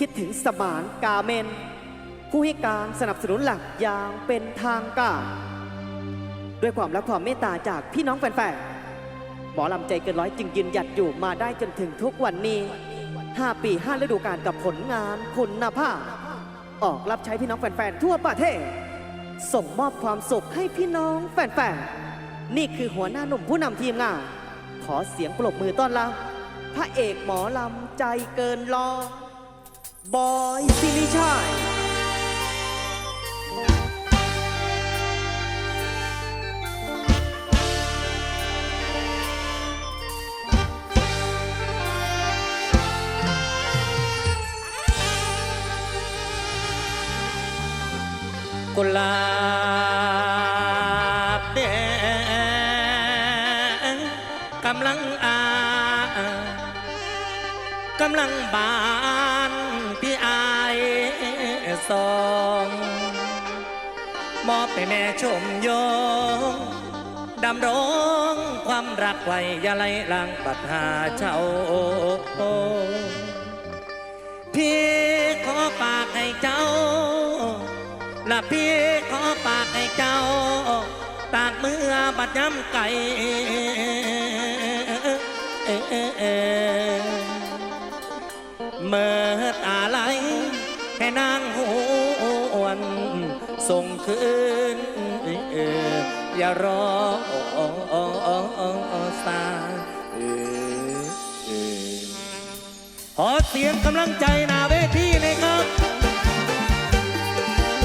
คิดถึงสมานกาเมน ผู้ให้การสนับสนุนหลักอย่างเป็นทางการด้วยความรักความเมตตาจากพี่น้องแฟนๆหมอลำใจเกินร้อยจึงยืนหยัดอยู่มาได้จนถึงทุกวันนี้ 5 ปี 5 ฤดูกาลกับผลงานคุณภาพ ออกรับใช้พี่น้องแฟนๆทั่วประเทศ ส่งมอบความสุขให้พี่น้องแฟนๆนี่คือหัวหน้าหนุ่มผู้นำทีมงาน ขอเสียงปรบมือต้อนรับพระเอกหมอลำใจเกินร้อย บอยซิริชัยกุลาบแดงกำลังอากำลังบาน สองมอบให้แม่ชมยงดำรงความรักไว้อย่าไล่ลังปัดหาเจ้าพี่ขอฝากให้เจ้าและพี่ขอฝากให้เจ้าตากเมื่อบัดย้ำไก่เมื่อ อย่ารอสาขอเสียงกำลังใจนาเวทีเลยครับ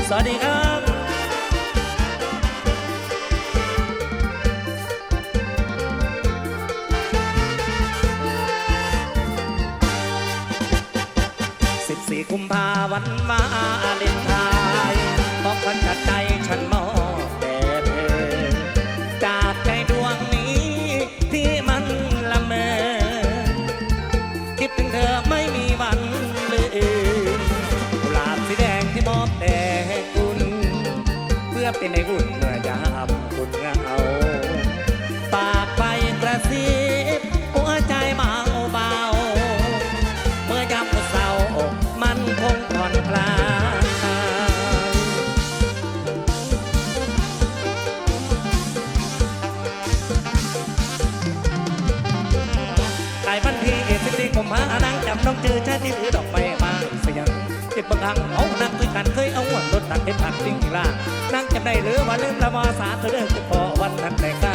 สวัสดีครับสิบสี่กุมภาวันมาเลน เห็ดผักสิ่งที่ล่านั่งจำได้หรือว่าลืมละมอสาเธอเด้อพอวันนั้นแต่ไกล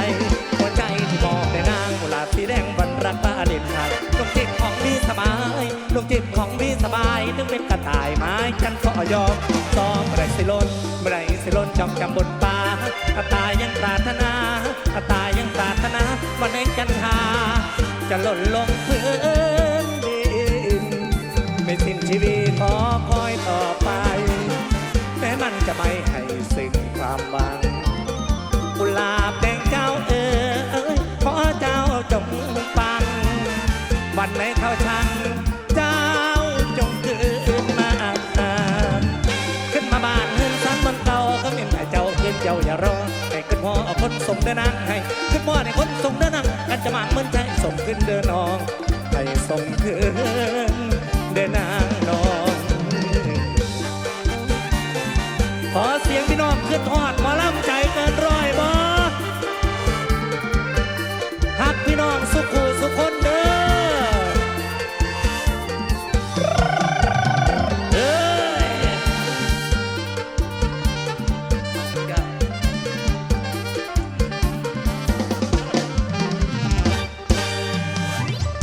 หัวใจที่มองแต่นางกุหลาบสีแดงวันรักป้าเด่นไทยดวงจิตของพี่สบายดวงจิตของพี่สบายนึกเป็นกระต่ายไม้ฉันก็ยอมซ้อมเมื่อไรสิลนเมื่อไรสิลนจำจำบนป่ากระต่ายยังปรารถนากระต่ายยังปรารถนาวันในจันทาจะหล่นลงพื้นดินไม่สิ้นชีวิตขอคอยต่อไป จะไม่ให้สิ้นความหวังกุหลาบแดงเจ้าเอ๋ยขอเจ้าจงฟัง วันไหนเข้าชังเจ้าจงคืนมาขึ้นมาบ้านเฮือนสันมันเก่าก็เป็นแต่เจ้าเกินเจ้าอย่ารอให้ขึ้นพ่อเอาคนส่งเดินนางให้ขึ้นพ่อให้คนส่งเดินนางกันจะมาเหมือนใจส่งขึ้นเดินนองให้ส่งคืน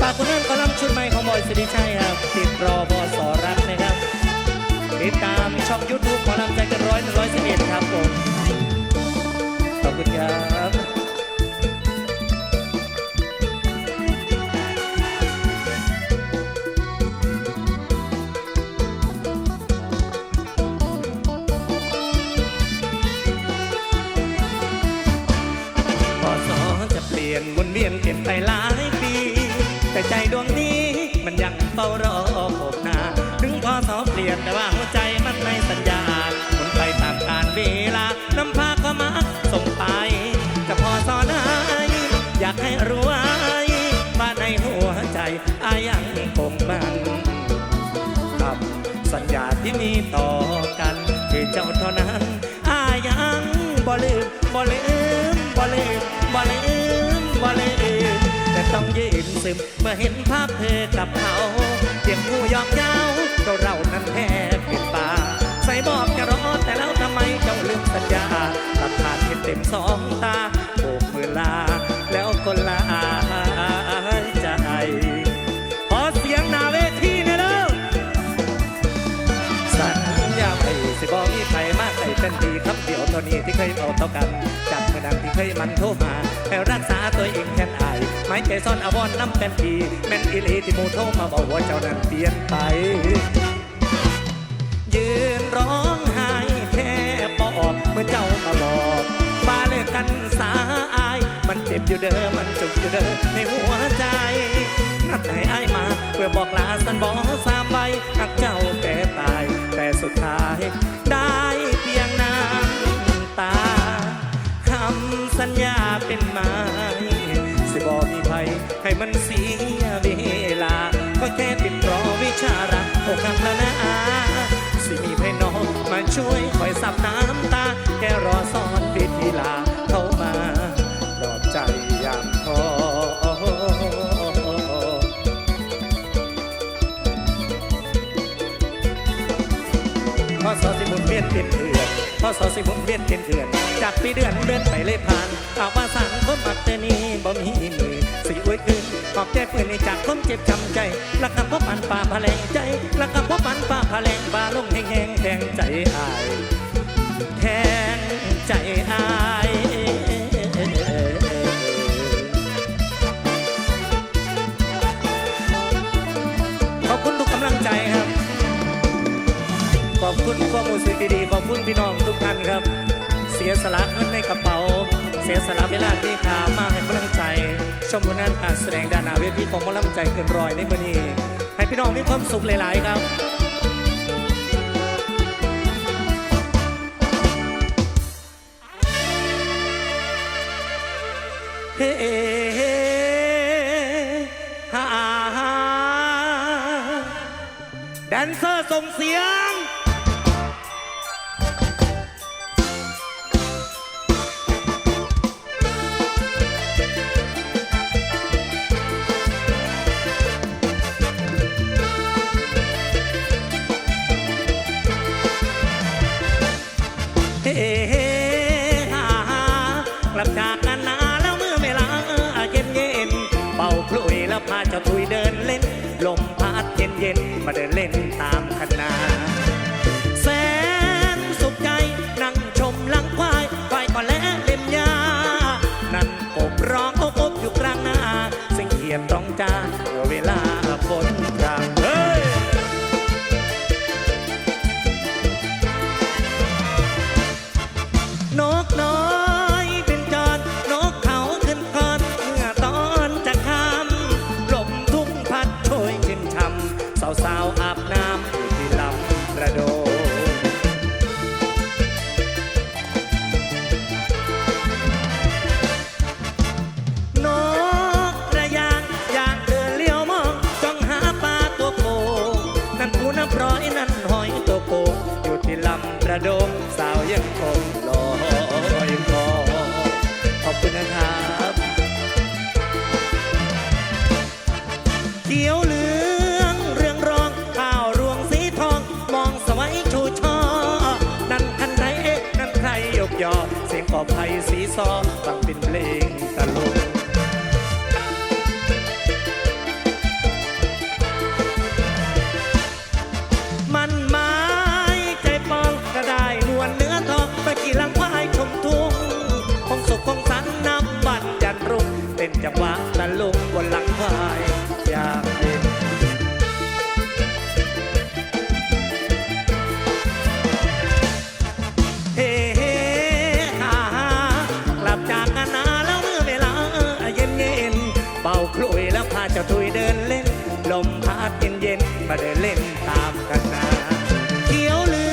ากคุณนั่นคอลัมน์ชุดใหม่ของบอยสิริชัยครับติดรอบอสอรักนะครับ ติดตามช่องยูทูบหมอลำใจกันร้อยหนึ่งร้อยสิบเอ็ดครับผมขอบคุณครับพอสอจะเปลี่ยนวนเวียนเปลี่ยนไปหลายปี แต่ใจดวงนี้มันยังเฝ้ารอพบหน้าถึงพอสอเปลี่ยนแต่ว่าหัวใจมันไม่สัญญาหมุนไปตามกาลเวลานำพาก็มาส่งไปจะพอสอนให้อยากให้รู้ไว้ว่าในหัวใจอายังคงมันครับสัญญาที่มีต่อกันคือเจ้าเท่านั้นอายังบ่ลืมบ่ลืม ซึม เมื่อเห็นภาพเธอกับเขาเพียงผู้ยอมเย้าเราเรานั้นแทบปิดตา ใส่บอกจะรอแต่แล้วทำไมเจ้าลืมสัญญาหลักฐานเห็นเต็มสองตาโบกมือลา แล้วก็ลาใจขอเสียงนาเวทีนะเด้อสัญญาไปสิบอกมีใครมากใครเป็นดีคำเดียวเท่านี้ที่เคยเอาเท่ากันจากเมื่อนั้นที่เคยมันโทรมา ให้รักษาตัวเองแค่อายไม่ใจซ่อนอาวรน้ำเป็นดีแม่นอีลีที่มูโทมาบอกว่าเจ้านั้นเปลี่ยนไป ยืนร้องไห้แค่ปอบเมื่อเจ้ามาบอกบาเลิกกันสาอาย มันเจ็บอยู่เด้อมันจุกอยู่เด้อในหัวใจนัดให้อายมา เพื่อบอกลาสันบอกสามใบหักเจ้าแก่ตาย แต่สุดท้ายได้ มันเสียเวลา ก็แค่ติดรอวิชารักอกหักแล้วนะอาสิมีไพ่น้องมาช่วยคอยซับน้ำตาแค่รอซ้อนปิดทีลาเข้ามาปลอบใจอย่างพอพอสอสิหมุนเวียนเป็นเถื่อนพอสอสิหมุนเวียนเป็นเถื่อน จากปีเดือนเดินไปเลยผ่านอาว่าสั่งคนมักแต่นี้บ่มีมือ สิอวยคืนขอบใจปืนในจากคนเจ็บจำใจรักคำพ่อปันป่าพะแลงใจรักคำพ่อปันป่าพะแลงบาลงแห้งๆแทงใจอายแทงใจอายขอบคุณทุกกำลังใจครับ ขอบคุณข้อมูลสิ่ดีๆขอบคุณพี่น้องทุกท่านครับ เสียสละเงินในกระเป๋า เสียสละเวลาที่ขามาให้กำลังใจ ชมผลงานการแสดงด้านหน้าเวทีของมอลำใจเกินรอยในวันนี้ให้พี่น้องมีความสุขหลาย ๆ ครับเฮ้ฮ่าฮ่าแดนเซอร์ส่งเสียง ลมพัดเย็นเย็นๆมาเดินเล่น ระดงสาวยังคงลอยคอขอบคุณนะครับเขียวเหลืองเรืองรองข้าวรวงสีทอง มองสวัยชูช่อนั่นคันใดเอ๊ะนั่นใครยกยอ เสียงกอบไผ่สีซอฟังเป็นเพลงตลก คลุยแล้วพาเจ้าทุยเดินเล่น ลมพัดเย็นเย็นมาเดินเล่นตามกันนาเขียวเหลื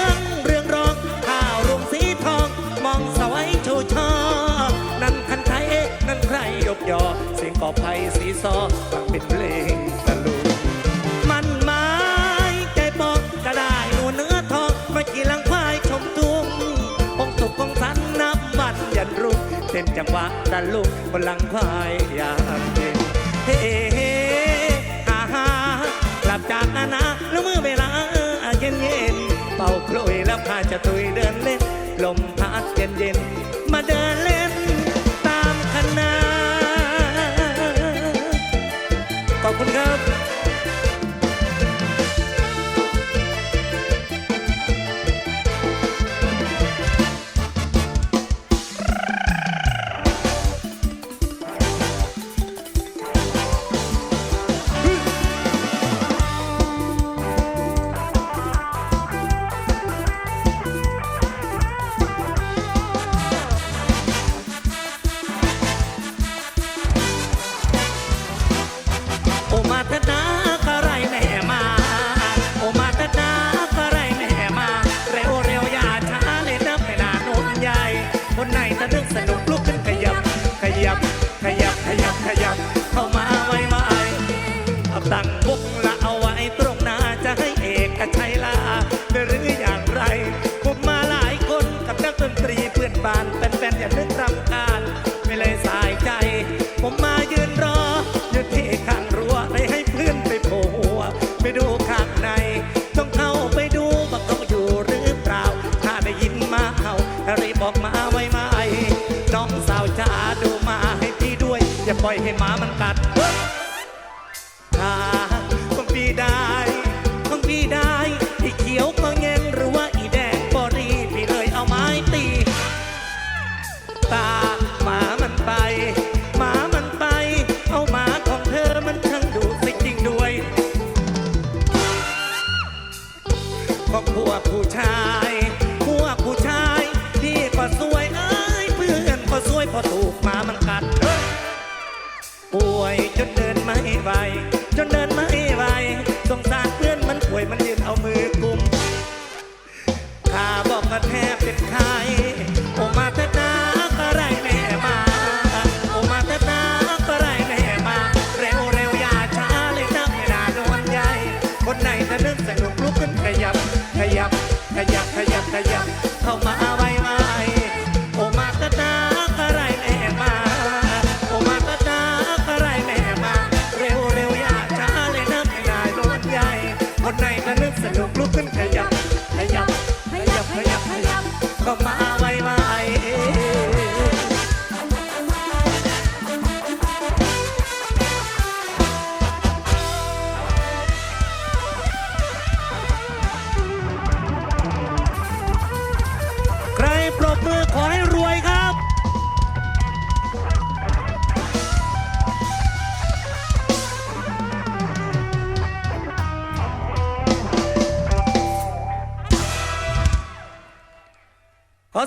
องเรืองรองข้าวรุงสีทอง มองสวยชูชอนั่นคันไทยนั่นใครยกยอเสียงกอบไผ่สีซอ ต้นจังหวะตะลุกพลังควายอยากเห็เฮ้ฮ่าฮ่ากลับจากนานาแล้วเมื่อเวลาเย็นเย็นเป่าโคลุยแล้วพาจะตุยเดินเล่น ลมพัดเย็นเย็นมาเดินเล่นตามคณะขอบคุณครับ ออกมาไว้ไหมน้องสาวจ๋าดูมาให้พี่ด้วย อย่าปล่อยให้หมามันกัด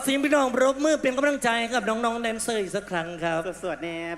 เสียงพี่น้องปรบมือเป็นกำลังใจกับน้องๆแดนเซอร์อีกสักครั้งครับ สวัสดีครับ